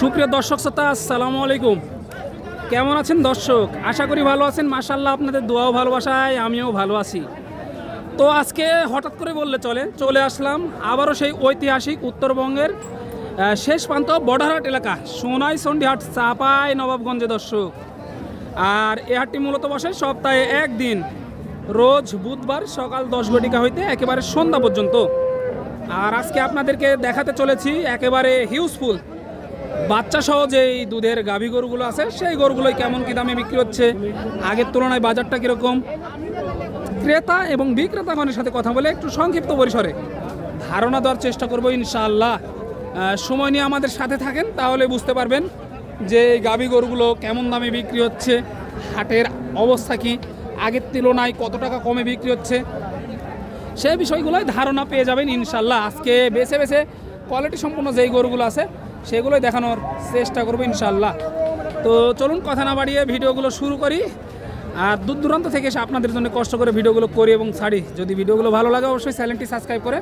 সুপ্রিয় দর্শক শ্রোতা, আসসালামু আলাইকুম। কেমন আছেন দর্শক? আশা করি ভালো আছেন। মাশাল্লাহ আপনাদের দোয়াও ভালোবাসায়, আমিও ভালো আছি। তো আজকে হঠাৎ করে বললে চলে চলে আসলাম আবারও সেই ঐতিহাসিক উত্তরবঙ্গের শেষ প্রান্ত বর্ডারহাট এলাকা, সোনাই সন্ডিহাট চাপাই, নবাবগঞ্জে দর্শক। আর এ হাটটি মূলত বসে সপ্তাহে একদিন, রোজ বুধবার সকাল দশ ঘটিকা হইতে একেবারে সন্ধ্যা পর্যন্ত। আর আজকে আপনাদেরকে দেখাতে চলেছি একেবারে হিউজফুল বাচ্চা সহ যেই দুধের গাভী গরুগুলো আছে, সেই গরুগুলোই কেমন কি দামে বিক্রি হচ্ছে? আগের তুলনায় বাজারটা কীরকম? ক্রেতা এবং বিক্রেতাগণের সাথে কথা বলে একটু সংক্ষিপ্ত পরিসরে ধারণা দেওয়ার চেষ্টা করব ইনশাআল্লাহ। সময় নিয়ে আমাদের সাথে থাকেন, তাহলে বুঝতে পারবেন যে এই গাভী গরুগুলো কেমন দামে বিক্রি হচ্ছে, হাটের অবস্থা কি, আগের তুলনায় কত টাকা কমে বিক্রি হচ্ছে সেই বিষয়গুলোই ধারণা পেয়ে যাবেন ইনশাল্লাহ আজকে বেছে বেছে কোয়ালিটি সম্পূর্ণ যেই গরুগুলো আছে সেগুলোই দেখানোর চেষ্টা করব ইনশাল্লাহ তো চলুন কথা না বাড়িয়ে ভিডিওগুলো শুরু করি। আর দূর দূরান্ত থেকে এসে আপনাদের জন্য কষ্ট করে ভিডিওগুলো করি এবং ছাড়ি। যদি ভিডিওগুলো ভালো লাগে অবশ্যই চ্যানেলটি সাবস্ক্রাইব করে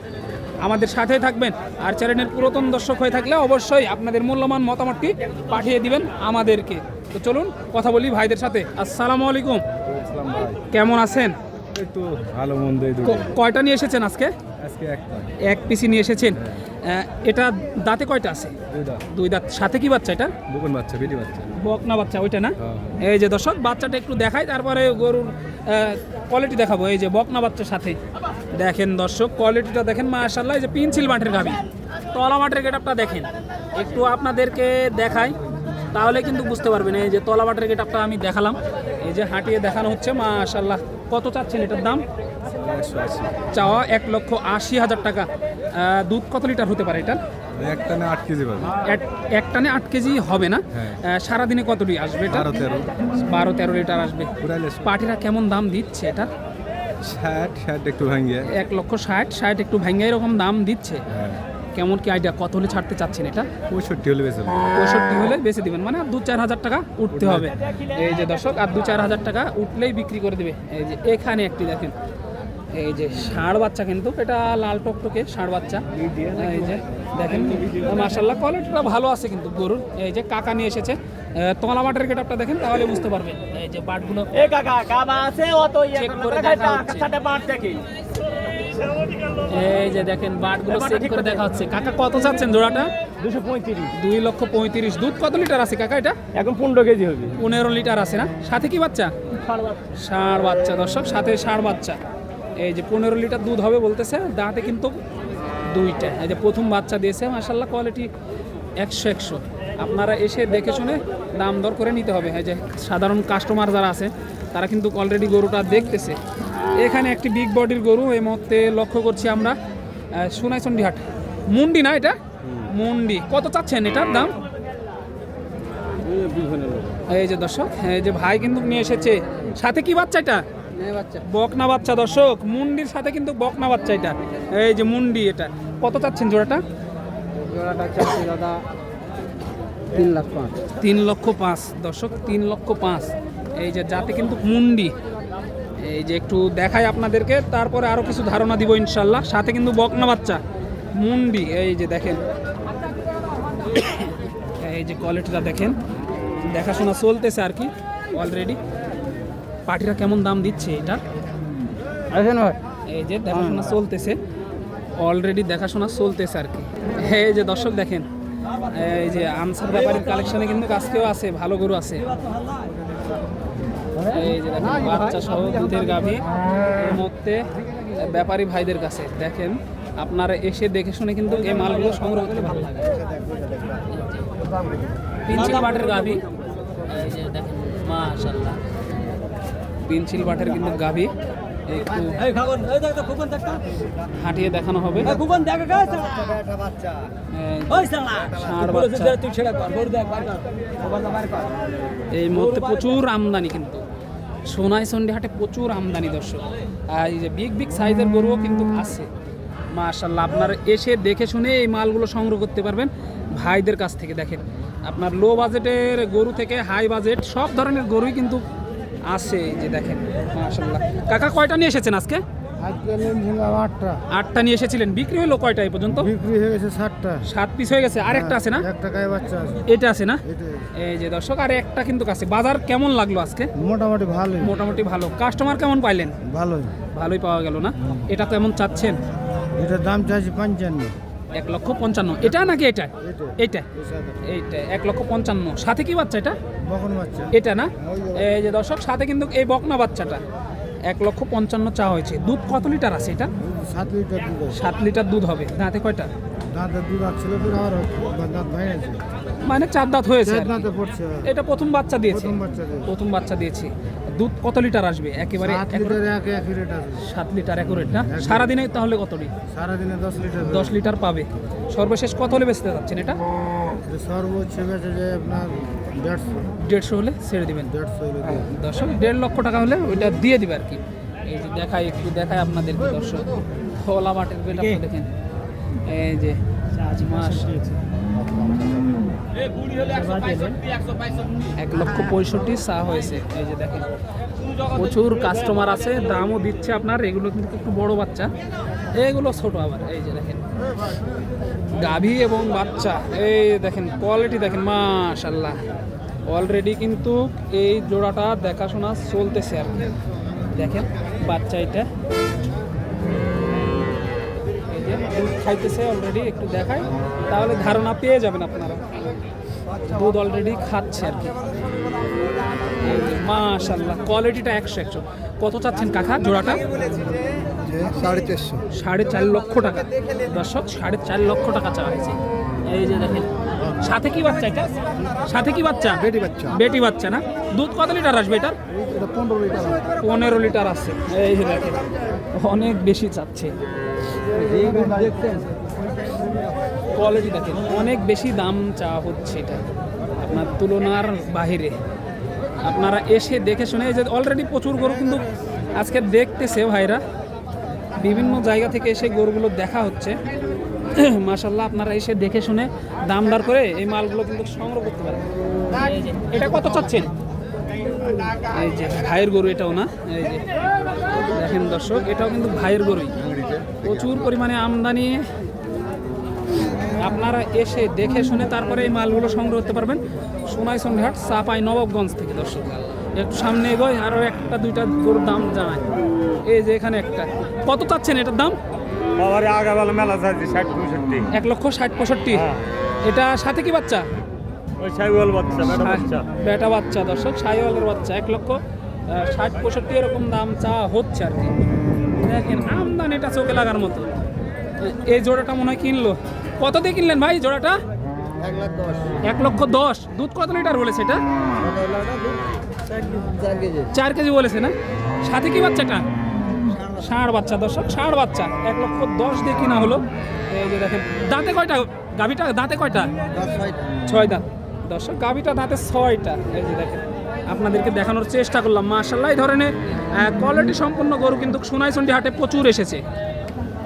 আমাদের সাথেই থাকবেন। আর চ্যানেলের পুরাতন দর্শক হয়ে থাকলে অবশ্যই আপনাদের মূল্যবান মতামতটি পাঠিয়ে দিবেন আমাদেরকে। তো চলুন কথা বলি ভাইদের সাথে। আসসালামু আলাইকুম। কেমন আছেন? একটু ভালো মন্দ কয়টা নিয়ে এসেছেন আজকে? আজকে এক পিসি নিয়ে এসেছেন। এটা দাঁতে কয়টা আছে? দুই দাঁত। সাথে কি বাচ্চা এটা? বুকুন বাচ্চা বেটি বাচ্চা। বকনা বাচ্চা ওইটা না? হ্যাঁ। এই যে দর্শক বাচ্চাটা একটু দেখাই তারপরে গরুর কোয়ালিটি দেখাবো। এই যে বকনা বাচ্চার সাথে। দেখেন দর্শক কোয়ালিটিটা দেখেন মাশাল্লাহ এই যে পিনসিল মাঠের গাবি। তলা মাঠের গেটআপটা দেখেন। একটু আপনাদেরকে দেখাই তাহলে কিন্তু বুঝতে পারবেন। এই যে তলা মাঠের গেটআপটা আমি দেখালাম। এই যে হাঁটিয়ে দেখানো হচ্ছে মাশাল্লাহ কত চাচ্ছেন এটার দাম? চাওয়া এক লক্ষ আশি হাজার টাকা। দুধ কত লিটার হতে পারে এটার একটা না আট কেজি পাবে। এক এক টানে আট কেজি হবে না? হ্যাঁ। সারাদিনে কত লিটার আসবে এটা? বারো তেরো। বারো তেরো লিটার আসবে। পাটিরা কেমন দাম দিচ্ছে এটা? ষাট ষাট একটু ভাঙিয়ে। এক লক্ষ ষাট ষাট একটু ভেঙে এরকম দাম দিচ্ছে? হ্যাঁ। কেমন কি আইডিয়া কত হলে ছাড়তে চাচ্ছেন এটা? পঁয়ষট্টি হলে বেশি পঁয়ষট্টি হলে বেশি দিবেন। মানে দু চার হাজার টাকা উঠতে হবে। এই যে দর্শক আর দু চার হাজার টাকা উঠলেই বিক্রি করে দেবে। এই যে এখানে একটি দেখেন। এই যে ষাঁড় বাচ্চা কিন্তু এটা লাল টকটকে ষাঁড় বাচ্চা। এই যে দেখেন মার্শাল্লাহ কোয়ালিটিটা ভালো আছে কিন্তু গরুর। এই যে কাকা নিয়ে এসেছে। তলা বাটের গেটআপটা দেখেন তাহলে বুঝতে পারবেন এই যে বাটগুলো এ কাকা কাবা আছে? অত ইয়ে চেক করে দেখা হচ্ছে। সাথে দেখি। এই যে দেখেন বাটগুলো চেক করে দেখা হচ্ছে। কাকা কত চাচ্ছেন জোড়াটা? দুশো পঁয়ত্রিশ। দুই লক্ষ পঁয়ত্রিশ। দুধ কত লিটার আছে কাকা এটা? এখন পনেরো কেজি হবে। পনেরো লিটার আছে না? সাথে কি বাচ্চা। ষাঁড় বাচ্চা দর্শক সাথে ষাঁড় বাচ্চা। এই যে পনেরো লিটার দুধ হবে বলতেছে দাঁতে কিন্তু দুইটা। এই যে প্রথম বাচ্চা দিয়েছে মাসাল্লাহ কোয়ালিটি একশো একশো। আপনারা এসে দেখে শুনে দাম দর করে নিতে হবে। এই যে সাধারণ কাস্টমার যারা আছে তারা কিন্তু অলরেডি গরুটা দেখতেছে। এখানে একটি বিগ বডির গরু এই মুহূর্তে লক্ষ্য করছি আমরা আহ, সোনাইচন্ডি হাট মুন্ডি না এটা? মুন্ডি। কত চাচ্ছেন এটার দাম? এই যে দর্শক এই যে ভাই কিন্তু নিয়ে এসেছে। সাথে কি বাচ্চা এটা? বকনা বাচ্চা দর্শক মুন্ডির সাথে কিন্তু বকনা বাচ্চা এটা। এই যে মুন্ডি এটা। কত চাচ্ছেন জোড়াটা? জোড়াটা চাচ্ছি দাদা তিন লাখ পাঁচ। তিন লক্ষ পাঁচ। দর্শক তিন লক্ষ পাঁচ। এই যে যাতে কিন্তু মুন্ডি। এই যে একটু দেখাই আপনাদেরকে তারপরে আরও কিছু ধারণা দিব ইনশাল্লাহ। সাথে কিন্তু বকনা বাচ্চা মুন্ডি। এই যে দেখেন। এই যে কোয়ালিটিটা দেখেন। দেখাশোনা চলতেছে আর কি অলরেডি পার্টিরা কেমন দাম দিচ্ছে এটা? আসেন ভাই এই যে দেখাশোনা চলতেছে। অলরেডি দেখাশোনা চলতেছে আর কি। এই যে দর্শক দেখেন এই যে আনসার ব্যাপারের কালেকশনে কিন্তু আজকেও আছে ভালো গরু আছে। এই যে দেখেন বাচ্চা সহ দুধের গাভী। মধ্যে ব্যাপারী ভাইদের কাছে দেখেন আপনারা এসে দেখে শুনে কিন্তু এই মালগুলো সংগ্রহ করতে ভালো লাগে। পিনচিল বাটের গাভী। এই যে দেখেন মাশাল্লাহ পিনচিল বাটের কিন্তু গাভী। একটু হাঁটিয়ে দেখানো হবে। কর এই মুহূর্তে প্রচুর আমদানি কিন্তু। সোনাই সন্ডে হাটে প্রচুর আমদানি দর্শক। আর এই যে বিগ বিগ সাইজের গরুও কিন্তু আছে। মাশাল্লাহ আপনারা এসে দেখে শুনে এই মালগুলো সংগ্রহ করতে পারবেন। ভাইদের কাছ থেকে দেখেন। আপনার লো বাজেটের গরু থেকে হাই বাজেট সব ধরনের গরুই কিন্তু আছে এই যে দেখেন মাশাল্লাহ কাকা কয়টা নিয়ে এসেছেন আজকে? আটটা। নিয়ে এসেছিলেন। বিক্রি হলো কয়টা এই পর্যন্ত? বিক্রি হয়ে গেছে ষাটটা সাত পিস হয়ে গেছে। আর একটা আছে না? এক টাকায় বাচ্চা আছে। এটা আছে না? এই যে দর্শক আর একটা কিন্তু আছে বাজার কেমন লাগল আজকে? মোটামুটি ভালোই। মোটামুটি ভালো। কাস্টমার কেমন পাইলেন? ভালোই। ভালোই পাওয়া গেল না? এটা তো এমন চাচ্ছেন? এটার দাম চাইছি পঞ্চান্ন। এক লক্ষ পঞ্চান্ন। এটা নাকি এটা? এটা এইটা এইটা এক লক্ষ পঞ্চান্ন। সাথে কি বাচ্চা এটা? এটা না? এই যে দর্শক সাথে কিন্তু এই বকনা বাচ্চাটা। এক লক্ষ পঞ্চান্ন চা হয়েছে। দুধ কত লিটার আছে এটা? সাত লিটার দুধ সাত লিটার দুধ হবে। দাঁতে কয়টা? দাঁতের দুধ আসছিল মানে চার দাঁত হয়েছে পড়ছে এটা প্রথম বাচ্চা দিয়েছে। প্রথম বাচ্চা দিয়েছে। দুধ কত লিটার আসবে? একেবারে সাত লিটার এক এক রেট সাত লিটার একুরেট না? সারাদিনে তাহলে কত লিটার? সারাদিনে দশ লিটার দশ লিটার পাবে। সর্বশেষ কত হলে বেচতে যাচ্ছেন এটা? সর্বোচ্চ আপনার দেড়শো। দেড়শো হলে ছেড়ে দিবেন। দেড়শো। দর্শক দেড় লক্ষ টাকা হলে ওইটা দিয়ে দিবে আর কি। এই যে দেখাই একটু দেখাই আপনাদের দর্শক। খোলা মাঠের বেলা দেখেন। এই যে মাস এক লক্ষ পঁয়ষট্টি চা হয়েছে। এই যে দেখেন। প্রচুর কাস্টমার আছে দামও দিচ্ছে আপনার এগুলো কিন্তু একটু বড় বাচ্চা। এগুলো ছোট আবার এই যে দেখেন। গাভী এবং বাচ্চা এই দেখেন কোয়ালিটি দেখেন মাশাল্লাহ অলরেডি কিন্তু এই জোড়াটা দেখাশোনা চলতেছে আর দেখেন বাচ্চা এটা। দুধ খাইতেছে অলরেডি একটু দেখাই। তাহলে ধারণা পেয়ে যাবেন আপনারা। দুধ অলরেডি খাচ্ছে আর কি। মাশাল্লাহ কোয়ালিটিটা একশো একশো। কত চাচ্ছেন কাকা জোড়াটা? সাড়ে চারশো সাড়ে চার লক্ষ টাকা। দর্শক সাড়ে চার লক্ষ টাকা চাওয়া হয়েছে। এই যে দেখেন সাথে কি বাচ্চা এটা? সাথে কি বাচ্চা? বেটি বাচ্চা। বেটি বাচ্চা না? দুধ কত লিটার আসবে এটার? পনেরো লিটার। পনেরো লিটার আছে। এই যে দেখেন অনেক বেশি চাচ্ছে। কোয়ালিটি দেখেন, অনেক বেশি দাম চা হচ্ছে এটা। আপনার তুলনার বাহিরে। আপনারা এসে দেখে শুনে যে অলরেডি প্রচুর গরু কিন্তু আজকে দেখতেছে ভাইরা। বিভিন্ন জায়গা থেকে এসে গরুগুলো দেখা হচ্ছে। মাসাল্লাহ আপনারা এসে দেখে শুনে দাম দর করে এই মালগুলো কিন্তু সংগ্রহ করতে পারেন। এটা কত চাচ্ছেন? এই যে ভাইয়ের গরু এটাও না? এই যে, দেখেন দর্শক, এটাও কিন্তু ভাইয়ের গরুই। প্রচুর পরিমাণে আমদানি। আপনারা এসে দেখে শুনে তারপরে এই মালগুলো সংগ্রহ করতে পারবেন। সোনাইসন্ড হাট চাপাই নবাবগঞ্জ থেকে দর্শক। একটু সামনে এগোয় আরও একটা দুইটা গরুর দাম জানায় এই যে এখানে একটা। কত চাচ্ছেন এটার দাম? বাবারে আগাবেলা মেলা চাইছি ষাট পঁয়ষট্টি। এক লক্ষ ষাট পঁয়ষট্টি। হ্যাঁ। এটা সাথে কি বাচ্চা? ওই সাইবল বাচ্চা বেটা বাচ্চা। বেটা বাচ্চা দর্শক। সাইওয়ালের বাচ্চা এক লক্ষ ষাট পঁয়ষট্টি এরকম দাম চা হচ্ছে আর কি। দেখেন আমদানিটা চোখে লাগার মতো। এই জোড়াটা মনে হয় কিনলো। কত দিয়ে কিনলেন ভাই জোড়াটা? এক লক্ষ দশ। দুধ কত লিটার বলেছে এটা? চার কেজি। বলেছে না? সাথে কি বাচ্চাটা? ষাঁড় বাচ্চা দর্শক ষাঁড় বাচ্চা। এক লক্ষ দশ দিয়ে কিনা হলো। এই যে দেখেন দাঁতে কয়টা? গাভিটা দাঁতে কয়টা? ছয় দাঁত দর্শক গাভিটা দাঁতে ছয়টা। এই যে দেখেন আপনাদেরকে দেখানোর চেষ্টা করলাম। মাশাল্লাহ এই ধরনের কোয়ালিটি সম্পন্ন গরু কিন্তু সোনাইচন্ডি হাটে প্রচুর এসেছে।